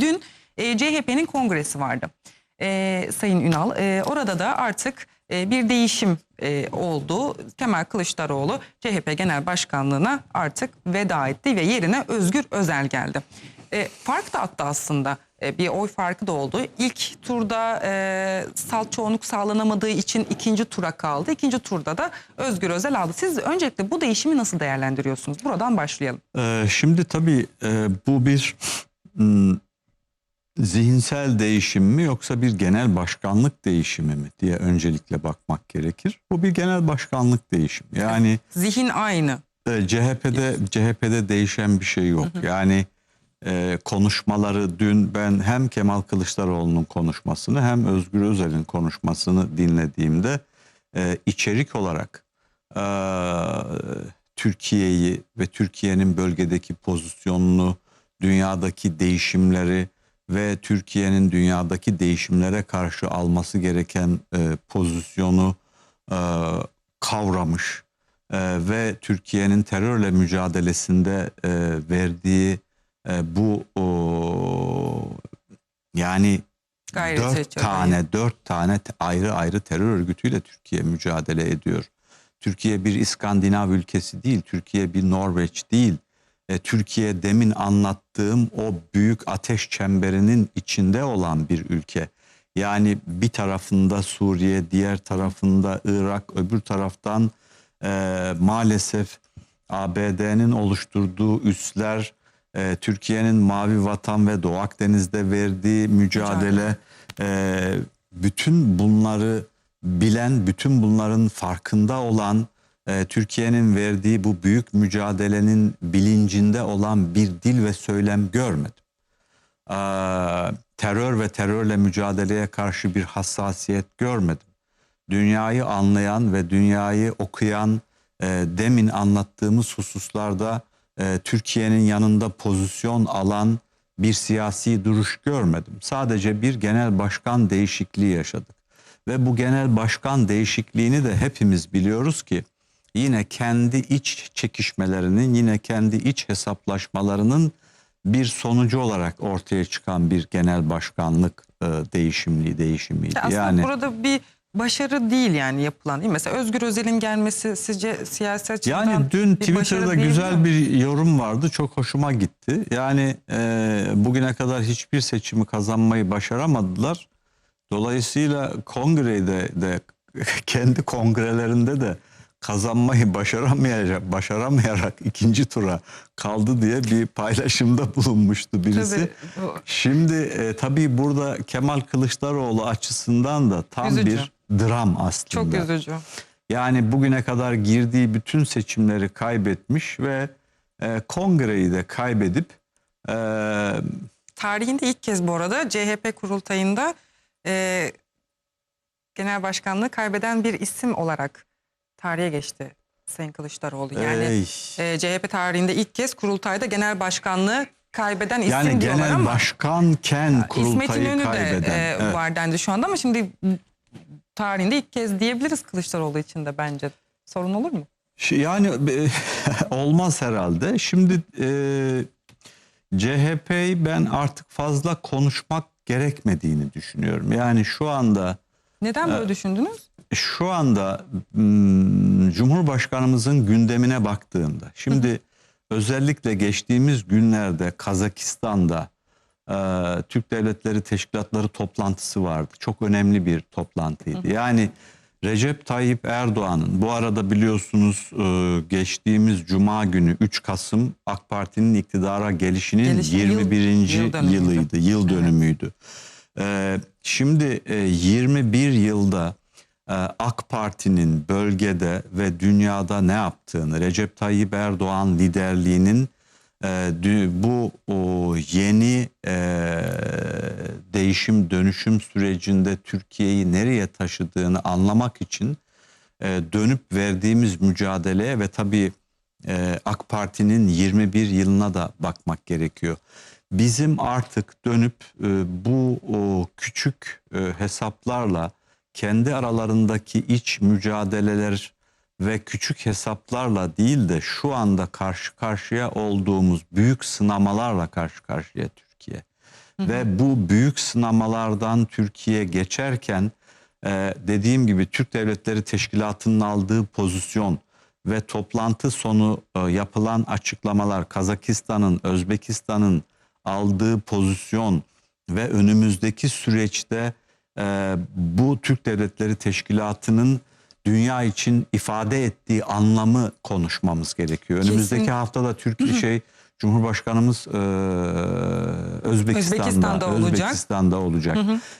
Dün e, CHP'nin kongresi vardı. E, Sayın Ünal e, orada da artık e, bir değişim e, oldu. Kemal Kılıçdaroğlu CHP Genel Başkanlığı'na artık veda etti ve yerine Özgür Özel geldi. E, fark da attı aslında. E, bir oy farkı da oldu. İlk turda e, salt çoğunluk sağlanamadığı için ikinci tura kaldı. İkinci turda da Özgür Özel aldı. Siz öncelikle bu değişimi nasıl değerlendiriyorsunuz? Buradan başlayalım. Ee, şimdi tabii e, bu bir zihinsel değişim mi yoksa bir genel başkanlık değişimi mi diye öncelikle bakmak gerekir. Bu bir genel başkanlık değişimi. Yani Zihin aynı. e, CHP'de CHP'de değişen bir şey yok. Yani e, konuşmaları dün ben hem Kemal Kılıçdaroğlu'nun konuşmasını hem Özgür Özel'in konuşmasını dinlediğimde e, içerik olarak e, Türkiye'yi ve Türkiye'nin bölgedeki pozisyonunu, dünyadaki değişimleri ve Türkiye'nin dünyadaki değişimlere karşı alması gereken e, pozisyonu e, kavramış e, ve Türkiye'nin terörle mücadelesinde e, verdiği e, bu o, yani Gayreti, dört tane dört tane ayrı ayrı terör örgütüyle Türkiye mücadele ediyor. Türkiye bir İskandinav ülkesi değil, Türkiye bir Norveç değil. E, Türkiye demin anlattığım o büyük ateş çemberinin içinde olan bir ülke. Yani bir tarafında Suriye, diğer tarafında Irak, öbür taraftan e, maalesef ABD'nin oluşturduğu üsler, e, Türkiye'nin Mavi Vatan ve Doğu Akdeniz'de verdiği mücadele, e, bütün bunları bilen, bütün bunların farkında olan, e, Türkiye'nin verdiği bu büyük mücadelenin bilincinde olan bir dil ve söylem görmedim. Ee, terör ve terörle mücadeleye karşı bir hassasiyet görmedim. Dünyayı anlayan ve dünyayı okuyan e, demin anlattığımız hususlarda e, Türkiye'nin yanında pozisyon alan bir siyasi duruş görmedim. Sadece bir genel başkan değişikliği yaşadık. Ve bu genel başkan değişikliğini de hepimiz biliyoruz ki yine kendi iç çekişmelerinin, yine kendi iç hesaplaşmalarının bir sonucu olarak ortaya çıkan bir genel başkanlık e, değişimliği değişimiydi. Aslında yani burada bir başarı değil yani yapılan değil mi? Mesela Özgür Özel'in gelmesi sizce siyasi açıdan Yani dün bir Twitter'da güzel mi? bir yorum vardı. Çok hoşuma gitti. Yani e, bugüne kadar hiçbir seçimi kazanmayı başaramadılar. Dolayısıyla kongrede de kendi kongrelerinde de kazanmayı başaramayacak, başaramayarak ikinci tura kaldı diye bir paylaşımda bulunmuştu birisi. Tabii, Şimdi e, tabii burada Kemal Kılıçdaroğlu açısından da tam Üzücü. bir dram aslında. Çok üzücü. Yani bugüne kadar girdiği bütün seçimleri kaybetmiş ve e, kongreyi de kaybedip e, Tarihinde ilk kez bu arada CHP kurultayında e, genel başkanlığı kaybeden bir isim olarak tarihe geçti Sayın Kılıçdaroğlu. Yani e, CHP tarihinde ilk kez kurultayda genel başkanlığı kaybeden isim yani diyorlar genel ama başkanken İsmet kurultayı İnönü de kaybeden. e, evet. var dendi şu anda ama şimdi tarihinde ilk kez diyebiliriz Kılıçdaroğlu için de bence. Sorun olur mu? Yani e, olmaz herhalde. Şimdi e, CHP'yi ben artık fazla konuşmak gerekmediğini düşünüyorum. Yani şu anda Neden böyle düşündünüz? Şu anda Cumhurbaşkanımızın gündemine baktığımda şimdi özellikle geçtiğimiz günlerde Kazakistan'da e, Türk Devletleri Teşkilatları toplantısı vardı. Çok önemli bir toplantıydı. Yani Recep Tayyip Erdoğan'ın bu arada biliyorsunuz e, geçtiğimiz Cuma günü 3 Kasım AK Parti'nin iktidara gelişinin Gelişi yıl- 21. yıl dönümüydü. yılıydı, yıl Evet. dönümüydü. E, şimdi e, 21 yılda AK Parti'nin bölgede ve dünyada ne yaptığını, Recep Tayyip Erdoğan liderliğinin e, bu yeni e, değişim dönüşüm sürecinde Türkiye'yi nereye taşıdığını anlamak için e, dönüp verdiğimiz mücadeleye ve tabii AK Parti'nin 21 yılına da bakmak gerekiyor. Bizim artık dönüp bu küçük hesaplarla kendi aralarındaki iç mücadeleler ve küçük hesaplarla değil de şu anda karşı karşıya olduğumuz büyük sınamalarla karşı karşıya Türkiye. Ve bu büyük sınamalardan Türkiye geçerken e, dediğim gibi Türk Devletleri Teşkilatı'nın aldığı pozisyon ve toplantı sonu e, yapılan açıklamalar Kazakistan'ın, Özbekistan'ın aldığı pozisyon ve önümüzdeki süreçte e, bu Türk Devletleri Teşkilatı'nın dünya için ifade ettiği anlamı konuşmamız gerekiyor. Önümüzdeki Kesin. haftada Türkiye şey Cumhurbaşkanımız e, Özbekistan'da Özbekistan'da olacak. Özbekistan'da olacak.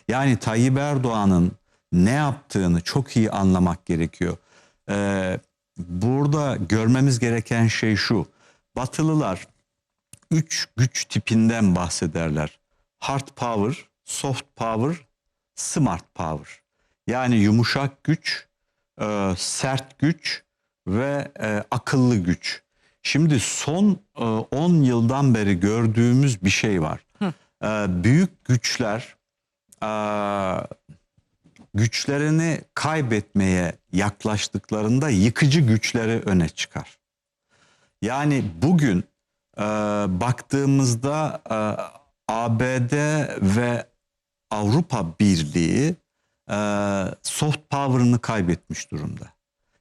Yani Tayyip Erdoğan'ın ne yaptığını çok iyi anlamak gerekiyor. E, burada görmemiz gereken şey şu. Batılılar üç güç tipinden bahsederler. Hard power, soft power, smart power. Yani yumuşak güç, e, sert güç ve e, akıllı güç. Şimdi son e, 10 yıldan beri gördüğümüz bir şey var. E, büyük güçler e, güçlerini kaybetmeye yaklaştıklarında yıkıcı güçleri öne çıkar. Yani bugün e, baktığımızda e, ABD ve Avrupa Birliği e, soft power'ını kaybetmiş durumda.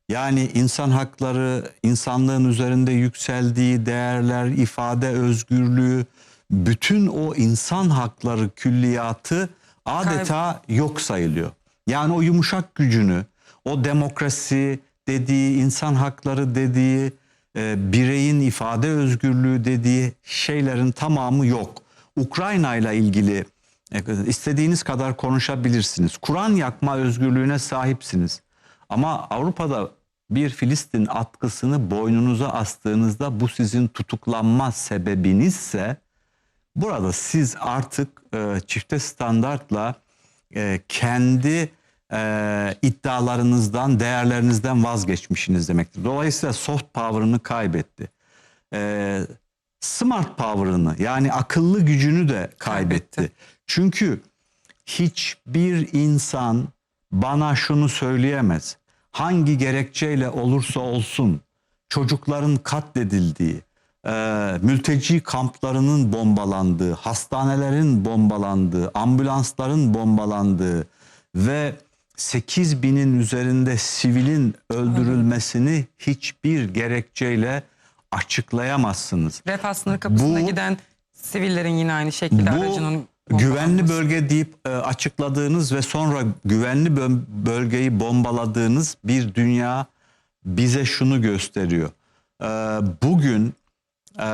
Yani insan hakları, insanlığın üzerinde yükseldiği değerler, ifade özgürlüğü, bütün o insan hakları külliyatı adeta yok sayılıyor. Yani o yumuşak gücünü, o demokrasi dediği, insan hakları dediği, e, bireyin ifade özgürlüğü dediği şeylerin tamamı yok. Ukrayna ile ilgili istediğiniz kadar konuşabilirsiniz. Kur'an yakma özgürlüğüne sahipsiniz. Ama Avrupa'da bir Filistin atkısını boynunuza astığınızda bu sizin tutuklanma sebebinizse burada siz artık e, çifte standartla e, kendi e, iddialarınızdan, değerlerinizden vazgeçmişsiniz demektir. Dolayısıyla soft power'ını kaybetti. E, smart power'ını yani akıllı gücünü de kaybetti. Kaybetti. Çünkü hiçbir insan bana şunu söyleyemez. Hangi gerekçeyle olursa olsun çocukların katledildiği, e, mülteci kamplarının bombalandığı, hastanelerin bombalandığı, ambulansların bombalandığı ve 8 binin üzerinde sivilin öldürülmesini hiçbir gerekçeyle açıklayamazsınız. Refah sınır kapısına Bu- giden sivillerin yine aynı şekilde aracının bu güvenli bölge deyip e, açıkladığınız ve sonra güvenli bö- bölgeyi bombaladığınız bir dünya bize şunu gösteriyor. E, bugün e,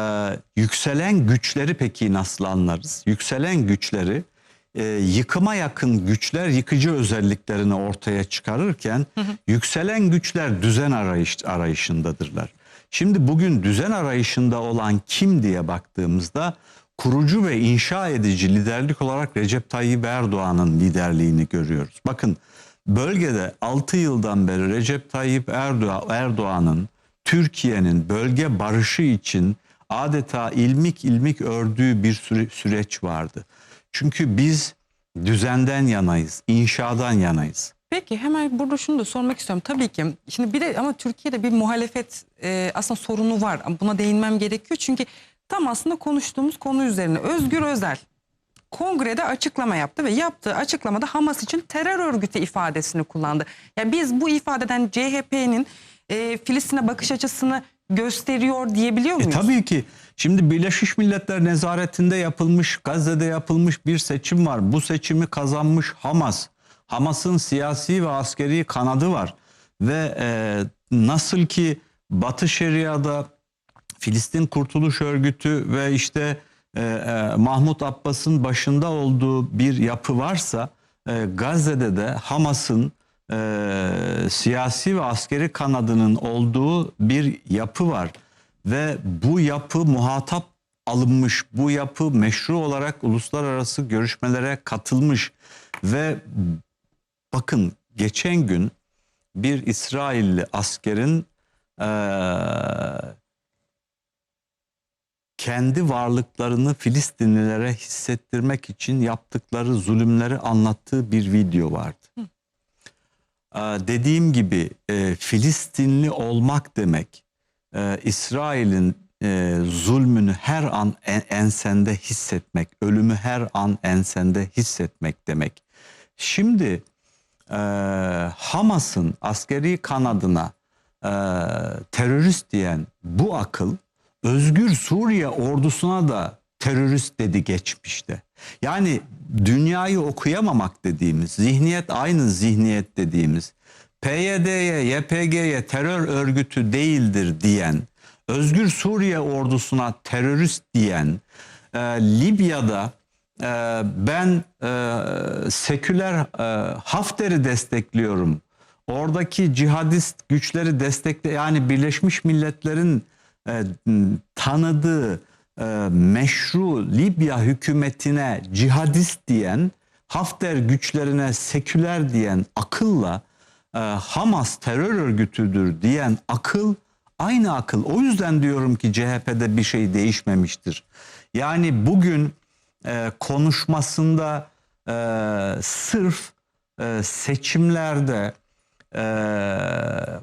yükselen güçleri peki nasıl anlarız? Yükselen güçleri e, yıkıma yakın güçler yıkıcı özelliklerini ortaya çıkarırken yükselen güçler düzen arayış, arayışındadırlar. Şimdi bugün düzen arayışında olan kim diye baktığımızda kurucu ve inşa edici liderlik olarak Recep Tayyip Erdoğan'ın liderliğini görüyoruz. Bakın bölgede 6 yıldan beri Recep Tayyip Erdoğan, Erdoğan'ın Türkiye'nin bölge barışı için adeta ilmik ilmik ördüğü bir süre- süreç vardı. Çünkü biz düzenden yanayız, inşadan yanayız. Peki hemen burada şunu da sormak istiyorum. Tabii ki şimdi bir de ama Türkiye'de bir muhalefet e, aslında sorunu var. Buna değinmem gerekiyor. Çünkü tam aslında konuştuğumuz konu üzerine Özgür Özel kongrede açıklama yaptı ve yaptığı açıklamada Hamas için terör örgütü ifadesini kullandı. Ya biz bu ifadeden CHP'nin e, Filistin'e bakış açısını gösteriyor diyebiliyor E muyuz? tabii ki şimdi Birleşmiş Milletler nezaretinde yapılmış, Gazze'de yapılmış bir seçim var. Bu seçimi kazanmış Hamas. Hamas'ın siyasi ve askeri kanadı var. Ve e, nasıl ki Batı Şeria'da Filistin Kurtuluş Örgütü ve işte e, e, Mahmut Abbas'ın başında olduğu bir yapı varsa e, Gazze'de de Hamas'ın e, siyasi ve askeri kanadının olduğu bir yapı var. Ve bu yapı muhatap alınmış, bu yapı meşru olarak uluslararası görüşmelere katılmış. Ve bakın geçen gün bir İsrailli askerin eee kendi varlıklarını Filistinlilere hissettirmek için yaptıkları zulümleri anlattığı bir video vardı. Ee, dediğim gibi e, Filistinli olmak demek e, İsrail'in e, zulmünü her an en- ensende hissetmek, ölümü her an ensende hissetmek demek. Şimdi e, Hamas'ın askeri kanadına e, terörist diyen bu akıl Özgür Suriye ordusuna da terörist dedi geçmişte. Yani dünyayı okuyamamak dediğimiz, zihniyet aynı zihniyet dediğimiz, PYD'ye, YPG'ye terör örgütü değildir diyen, Özgür Suriye ordusuna terörist diyen, e, Libya'da e, ben e, seküler e, Hafter'i destekliyorum. Oradaki cihadist güçleri destekle yani Birleşmiş Milletler'in e, tanıdığı e, meşru Libya hükümetine cihadist diyen, Hafter güçlerine seküler diyen akılla e, Hamas terör örgütüdür diyen akıl aynı akıl. O yüzden diyorum ki CHP'de bir şey değişmemiştir. Yani bugün e, konuşmasında e, sırf e, seçimlerde e,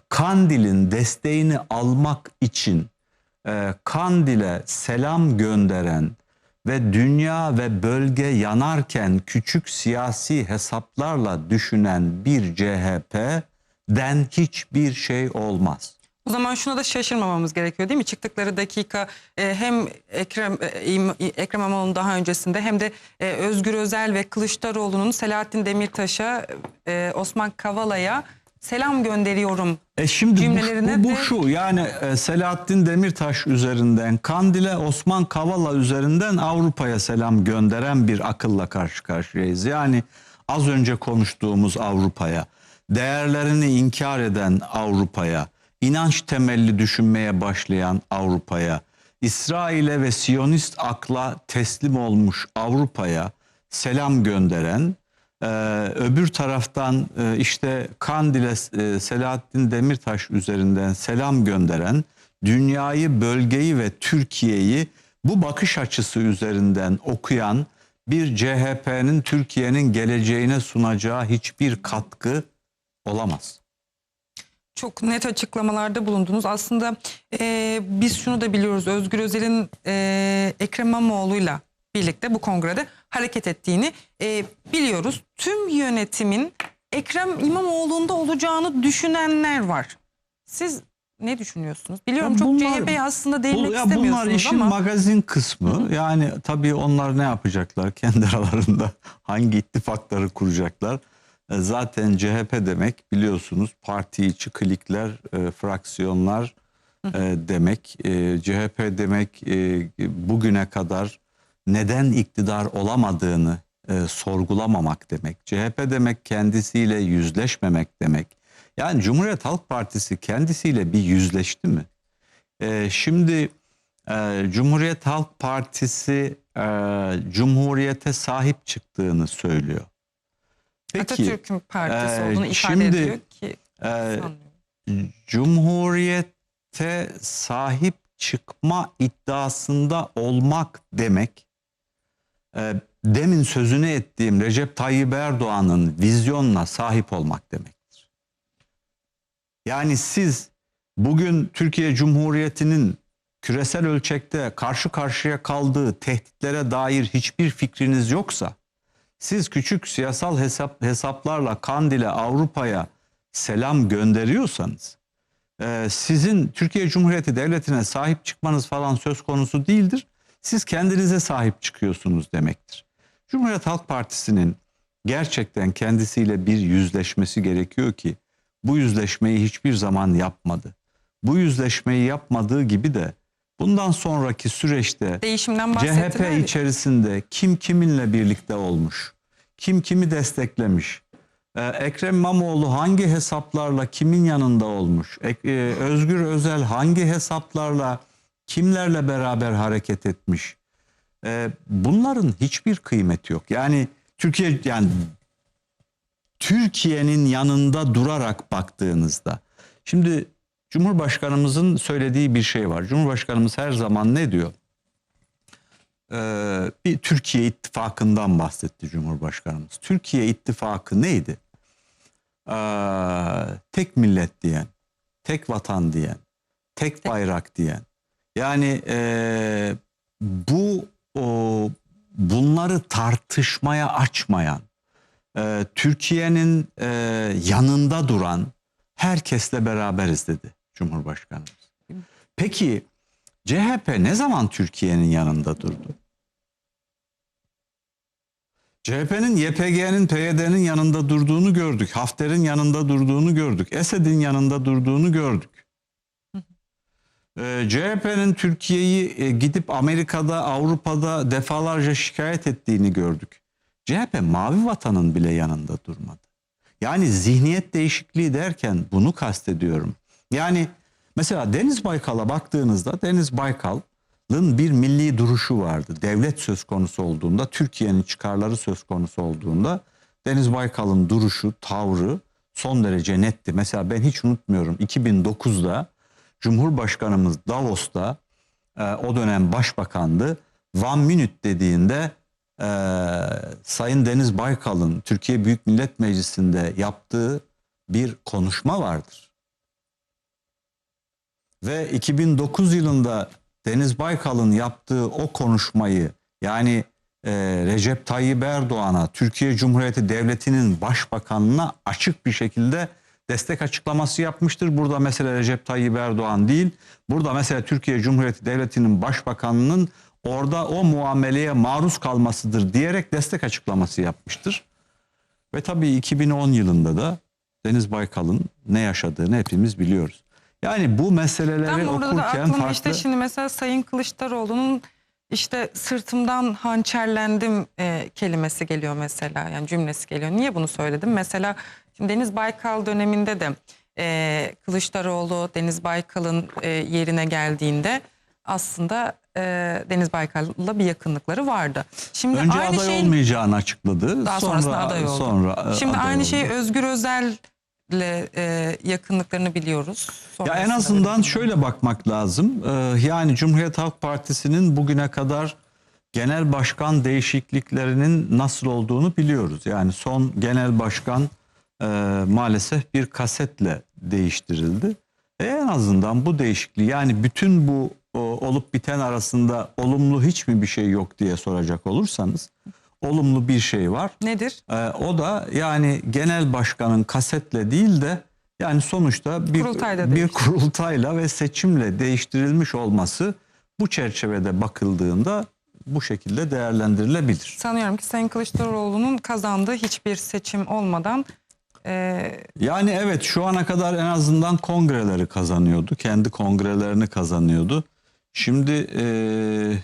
Kandil'in desteğini almak için e, Kandil'e selam gönderen ve dünya ve bölge yanarken küçük siyasi hesaplarla düşünen bir CHP'den hiçbir şey olmaz. O zaman şuna da şaşırmamamız gerekiyor değil mi? Çıktıkları dakika e, hem Ekrem e, Ekrem İmamoğlu'nun daha öncesinde hem de e, Özgür Özel ve Kılıçdaroğlu'nun Selahattin Demirtaş'a, e, Osman Kavala'ya selam gönderiyorum. E şimdi bu, Cümlelerine bu, bu şu yani e, Selahattin Demirtaş üzerinden Kandil'e Osman Kavala üzerinden Avrupa'ya selam gönderen bir akılla karşı karşıyayız. Yani az önce konuştuğumuz Avrupa'ya, değerlerini inkar eden Avrupa'ya, inanç temelli düşünmeye başlayan Avrupa'ya, İsrail'e ve Siyonist akla teslim olmuş Avrupa'ya selam gönderen ee, öbür taraftan e, işte Kandil'e e, Selahattin Demirtaş üzerinden selam gönderen dünyayı, bölgeyi ve Türkiye'yi bu bakış açısı üzerinden okuyan bir CHP'nin Türkiye'nin geleceğine sunacağı hiçbir katkı olamaz. Çok net açıklamalarda bulundunuz. Aslında e, biz şunu da biliyoruz. Özgür Özel'in e, Ekrem İmamoğlu'yla birlikte bu kongrede hareket ettiğini e, biliyoruz. Tüm yönetimin Ekrem İmamoğlu'nda olacağını düşünenler var. Siz ne düşünüyorsunuz? Biliyorum Ya çok bunlar- CHP'ye aslında Bu- değinmek ya bunlar istemiyorsunuz işin ama magazin kısmı. Yani tabii onlar ne yapacaklar kendi aralarında hangi ittifakları kuracaklar. E, Zaten CHP demek biliyorsunuz parti içi klikler, e, fraksiyonlar e, demek. E, CHP demek e, bugüne kadar neden iktidar olamadığını e, sorgulamamak demek. CHP demek kendisiyle yüzleşmemek demek. Yani Cumhuriyet Halk Partisi kendisiyle bir yüzleşti mi? Ee, şimdi e, Cumhuriyet Halk Partisi e, Cumhuriyete sahip çıktığını söylüyor. Peki Atatürk'ün partisi e, olduğunu ifade şimdi, ediyor ki e. Cumhuriyete sahip çıkma iddiasında olmak demek e, demin sözünü ettiğim Recep Tayyip Erdoğan'ın vizyonuna sahip olmak demektir. Yani siz bugün Türkiye Cumhuriyeti'nin küresel ölçekte karşı karşıya kaldığı tehditlere dair hiçbir fikriniz yoksa siz küçük siyasal hesap hesaplarla Kandil'e Avrupa'ya selam gönderiyorsanız e, sizin Türkiye Cumhuriyeti Devleti'ne sahip çıkmanız falan söz konusu değildir. Siz kendinize sahip çıkıyorsunuz demektir. Cumhuriyet Halk Partisi'nin gerçekten kendisiyle bir yüzleşmesi gerekiyor ki bu yüzleşmeyi hiçbir zaman yapmadı. Bu yüzleşmeyi yapmadığı gibi de bundan sonraki süreçte Değişimden CHP içerisinde kim kiminle birlikte olmuş, kim kimi desteklemiş, Ee, Ekrem İmamoğlu hangi hesaplarla kimin yanında olmuş, e, Özgür Özel hangi hesaplarla kimlerle beraber hareket etmiş, Ee, bunların hiçbir kıymeti yok. Yani Türkiye yani Türkiye'nin yanında durarak baktığınızda şimdi Cumhurbaşkanımızın söylediği bir şey var. Cumhurbaşkanımız her zaman ne diyor? Ee, bir Türkiye ittifakından bahsetti Cumhurbaşkanımız. Türkiye ittifakı neydi? Ee, tek millet diyen, tek vatan diyen, tek bayrak diyen. Yani e, bu o, bunları tartışmaya açmayan, e, Türkiye'nin e, yanında duran herkesle beraberiz dedi Cumhurbaşkanımız. Peki CHP ne zaman Türkiye'nin yanında durdu? CHP'nin YPG'nin, PYD'nin yanında durduğunu gördük. Hafter'in yanında durduğunu gördük. Esed'in yanında durduğunu gördük. Ee, CHP'nin Türkiye'yi e, gidip Amerika'da, Avrupa'da defalarca şikayet ettiğini gördük. CHP Mavi Vatan'ın bile yanında durmadı. Yani zihniyet değişikliği derken bunu kastediyorum. Yani mesela Deniz Baykal'a baktığınızda Deniz Baykal'ın bir milli duruşu vardı. Devlet söz konusu olduğunda, Türkiye'nin çıkarları söz konusu olduğunda Deniz Baykal'ın duruşu, tavrı son derece netti. Mesela ben hiç unutmuyorum 2009'da Cumhurbaşkanımız Davos'ta e, o dönem başbakandı. One minute dediğinde e, Sayın Deniz Baykal'ın Türkiye Büyük Millet Meclisi'nde yaptığı bir konuşma vardır. Ve 2009 yılında Deniz Baykal'ın yaptığı o konuşmayı yani e, Recep Tayyip Erdoğan'a Türkiye Cumhuriyeti Devleti'nin başbakanına açık bir şekilde destek açıklaması yapmıştır. Burada mesela Recep Tayyip Erdoğan değil, burada mesela Türkiye Cumhuriyeti Devleti'nin başbakanının orada o muameleye maruz kalmasıdır diyerek destek açıklaması yapmıştır. Ve tabii 2010 yılında da Deniz Baykal'ın ne yaşadığını hepimiz biliyoruz. Yani bu meseleleri Tam orada da okurken aklıma farklı... işte şimdi mesela Sayın Kılıçdaroğlu'nun işte sırtımdan hançerlendim e, kelimesi geliyor mesela yani cümlesi geliyor. Niye bunu söyledim? Mesela şimdi Deniz Baykal döneminde de e, Kılıçdaroğlu Deniz Baykal'ın e, yerine geldiğinde aslında e, Deniz Baykal'la bir yakınlıkları vardı. Şimdi Önce aynı aday şey olmayacağını açıkladı. daha sonra, sonrasında aday oldu. Sonra, e, Şimdi aday aynı oldu. şey Özgür Özel'le e, yakınlıklarını biliyoruz. Ya en azından da- şöyle bakmak lazım. Ee, yani Cumhuriyet Halk Partisi'nin bugüne kadar genel başkan değişikliklerinin nasıl olduğunu biliyoruz. Yani son genel başkan e, maalesef bir kasetle değiştirildi. E, en azından bu değişikliği yani bütün bu o, olup biten arasında olumlu hiç mi bir şey yok diye soracak olursanız olumlu bir şey var. Nedir? Ee, o da yani genel başkanın kasetle değil de yani sonuçta bir, Kurultayda bir kurultayla ve seçimle değiştirilmiş olması bu çerçevede bakıldığında bu şekilde değerlendirilebilir. Sanıyorum ki Sayın Kılıçdaroğlu'nun kazandığı hiçbir seçim olmadan Yani evet şu ana kadar en azından kongreleri kazanıyordu. Kendi kongrelerini kazanıyordu. Şimdi eee,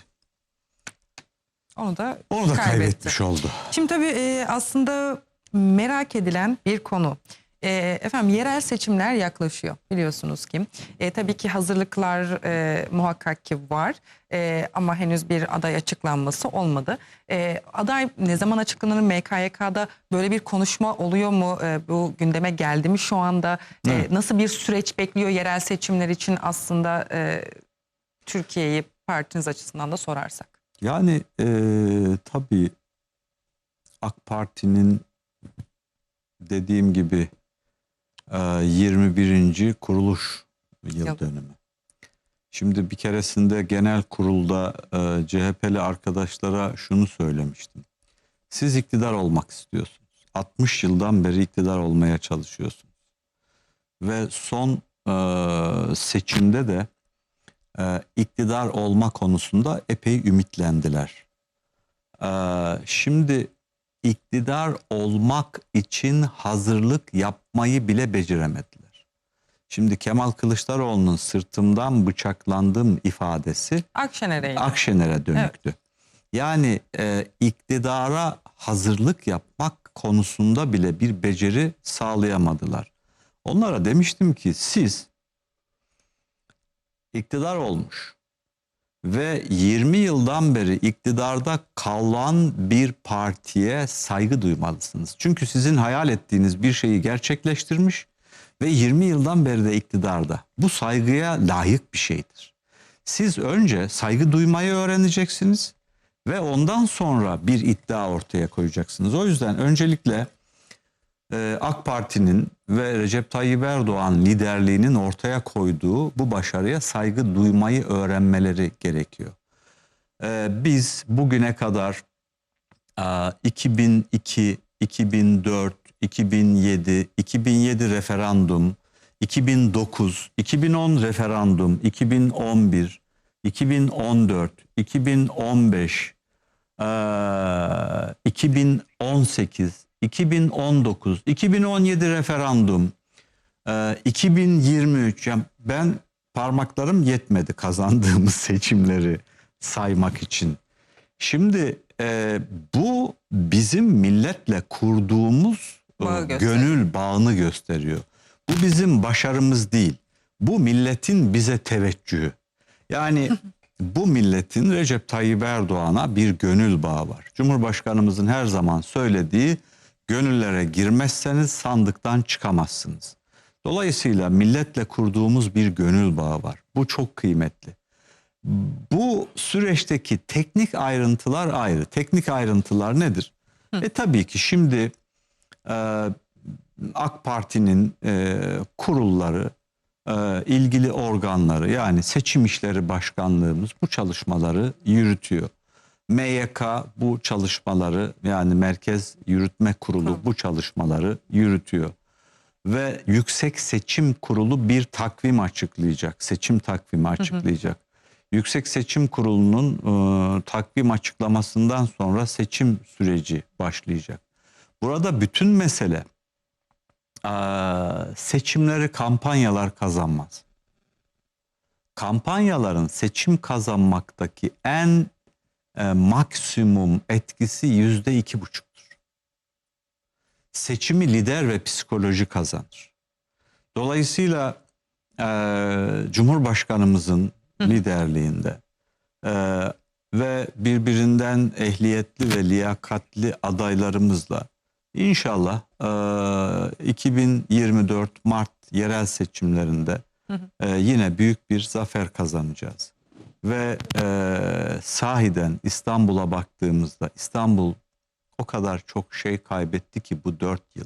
onu da onu da kaybetti. kaybetmiş oldu. Şimdi tabii e, aslında merak edilen bir konu. E, efendim yerel seçimler yaklaşıyor biliyorsunuz ki. E, tabii ki hazırlıklar e, muhakkak ki var E, ama henüz bir aday açıklanması olmadı. E, aday ne zaman açıklanır MKYK'da böyle bir konuşma oluyor mu? E, bu gündeme geldi mi şu anda? E, Evet. nasıl bir süreç bekliyor yerel seçimler için aslında e, Türkiye'yi partiniz açısından da sorarsak? Yani eee tabii AK Parti'nin dediğim gibi 21. kuruluş yıl Yıl. dönümü. Şimdi bir keresinde genel kurulda eee, CHP'li arkadaşlara şunu söylemiştim. Siz iktidar olmak istiyorsunuz. 60 yıldan beri iktidar olmaya çalışıyorsunuz. Ve son eee, seçimde de e, iktidar olma konusunda epey ümitlendiler. E, şimdi iktidar olmak için hazırlık yapmayı bile beceremediler. Şimdi Kemal Kılıçdaroğlu'nun sırtımdan bıçaklandım ifadesi Akşener'e Akşener'e dönüktü. Yani e, iktidara hazırlık yapmak konusunda bile bir beceri sağlayamadılar. Onlara demiştim ki siz iktidar olmuş ve 20 yıldan beri iktidarda kalan bir partiye saygı duymalısınız. Çünkü sizin hayal ettiğiniz bir şeyi gerçekleştirmiş ve 20 yıldan beri de iktidarda. Bu saygıya layık bir şeydir. Siz önce saygı duymayı öğreneceksiniz ve ondan sonra bir iddia ortaya koyacaksınız. O yüzden öncelikle AK Parti'nin ve Recep Tayyip Erdoğan liderliğinin ortaya koyduğu bu başarıya saygı duymayı öğrenmeleri gerekiyor. E, biz bugüne kadar e, 2002, 2004, 2007, 2007 referandum, 2009, 2010 referandum, 2011, 2014, 2015, eee, 2018, 2019, 2017 referandum, eee, 2023. Yani ben parmaklarım yetmedi kazandığımız seçimleri saymak için. Şimdi e, bu bizim milletle kurduğumuz e, Bağı gönül bağını gösteriyor. Bu bizim başarımız değil. Bu milletin bize teveccühü. Yani bu milletin Recep Tayyip Erdoğan'a bir gönül bağı var. Cumhurbaşkanımızın her zaman söylediği gönüllere girmezseniz sandıktan çıkamazsınız. Dolayısıyla milletle kurduğumuz bir gönül bağı var. Bu çok kıymetli. Bu süreçteki teknik ayrıntılar ayrı. Teknik ayrıntılar nedir? E tabii ki şimdi e, AK Parti'nin e, kurulları, e, ilgili organları yani seçim işleri başkanlığımız bu çalışmaları yürütüyor. MYK bu çalışmaları yani Merkez Yürütme Kurulu bu çalışmaları yürütüyor. Ve Yüksek Seçim Kurulu bir takvim açıklayacak. Seçim takvimi açıklayacak. Yüksek Seçim Kurulu'nun e, takvim açıklamasından sonra seçim süreci başlayacak. Burada bütün mesele e, seçimleri kampanyalar kazanmaz. Kampanyaların seçim kazanmaktaki en e, maksimum etkisi yüzde iki buçuktur. Seçimi lider ve psikoloji kazanır. Dolayısıyla e, Cumhurbaşkanımızın liderliğinde e, ve birbirinden ehliyetli ve liyakatli adaylarımızla inşallah e, 2024 Mart yerel seçimlerinde e, yine büyük bir zafer kazanacağız. Ve e, sahiden İstanbul'a baktığımızda İstanbul o kadar çok şey kaybetti ki bu dört yıl.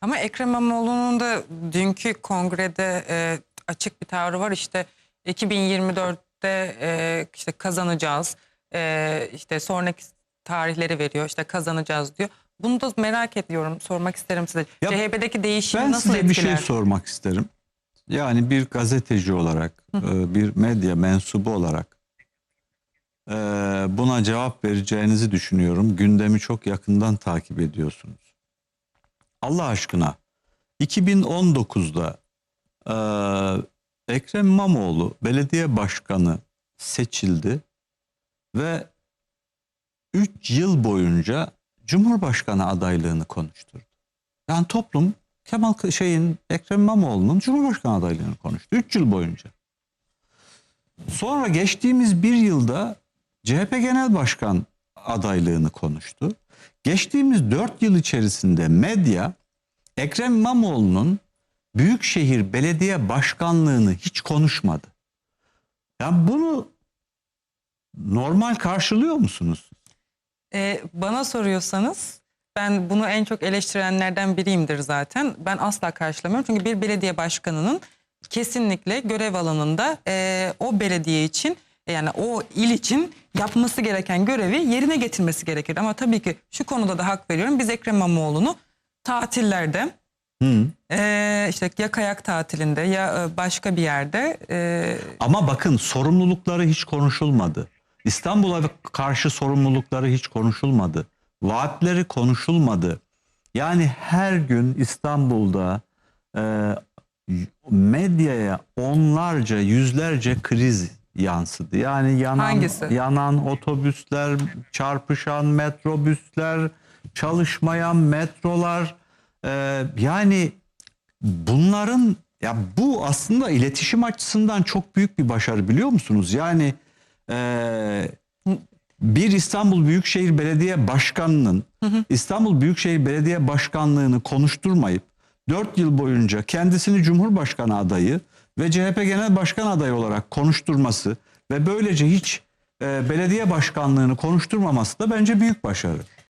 Ama Ekrem İmamoğlu'nun da dünkü kongrede e, açık bir tavrı var. İşte 2024'te e, işte kazanacağız. E, işte sonraki tarihleri veriyor. İşte kazanacağız diyor. Bunu da merak ediyorum. Sormak isterim size. Ya CHP'deki değişim Ben nasıl size bir etkiler? şey sormak isterim. Yani bir gazeteci olarak, e, bir medya mensubu olarak e, buna cevap vereceğinizi düşünüyorum. Gündemi çok yakından takip ediyorsunuz. Allah aşkına 2019'da e, Ekrem İmamoğlu belediye başkanı seçildi ve 3 yıl boyunca Cumhurbaşkanı adaylığını konuşturdu. Yani toplum Kemal şeyin Ekrem İmamoğlu'nun Cumhurbaşkanı adaylığını konuştu 3 yıl boyunca. Sonra geçtiğimiz bir yılda CHP Genel Başkan adaylığını konuştu. Geçtiğimiz 4 yıl içerisinde medya Ekrem İmamoğlu'nun Büyükşehir Belediye Başkanlığını hiç konuşmadı. Yani bunu normal karşılıyor musunuz? Ee, bana soruyorsanız ben bunu en çok eleştirenlerden biriyimdir zaten. Ben asla karşılamıyorum. Çünkü bir belediye başkanının kesinlikle görev alanında e, o belediye için yani o il için yapması gereken görevi yerine getirmesi gerekir. Ama tabii ki şu konuda da hak veriyorum. Biz Ekrem İmamoğlu'nu tatillerde Hı. e, işte ya kayak tatilinde ya e, başka bir yerde e, Ama bakın sorumlulukları hiç konuşulmadı. İstanbul'a karşı sorumlulukları hiç konuşulmadı. Vaatleri konuşulmadı. Yani her gün İstanbul'da e, medyaya onlarca, yüzlerce kriz yansıdı. Yani yanan, Hangisi? yanan otobüsler, çarpışan metrobüsler, çalışmayan metrolar. e, yani bunların ya bu aslında iletişim açısından çok büyük bir başarı biliyor musunuz? Yani e, bir İstanbul Büyükşehir Belediye Başkanı'nın İstanbul Büyükşehir Belediye Başkanlığı'nı konuşturmayıp 4 yıl boyunca kendisini Cumhurbaşkanı adayı ve CHP Genel Başkan adayı olarak konuşturması ve böylece hiç e, belediye başkanlığını konuşturmaması da bence büyük başarı.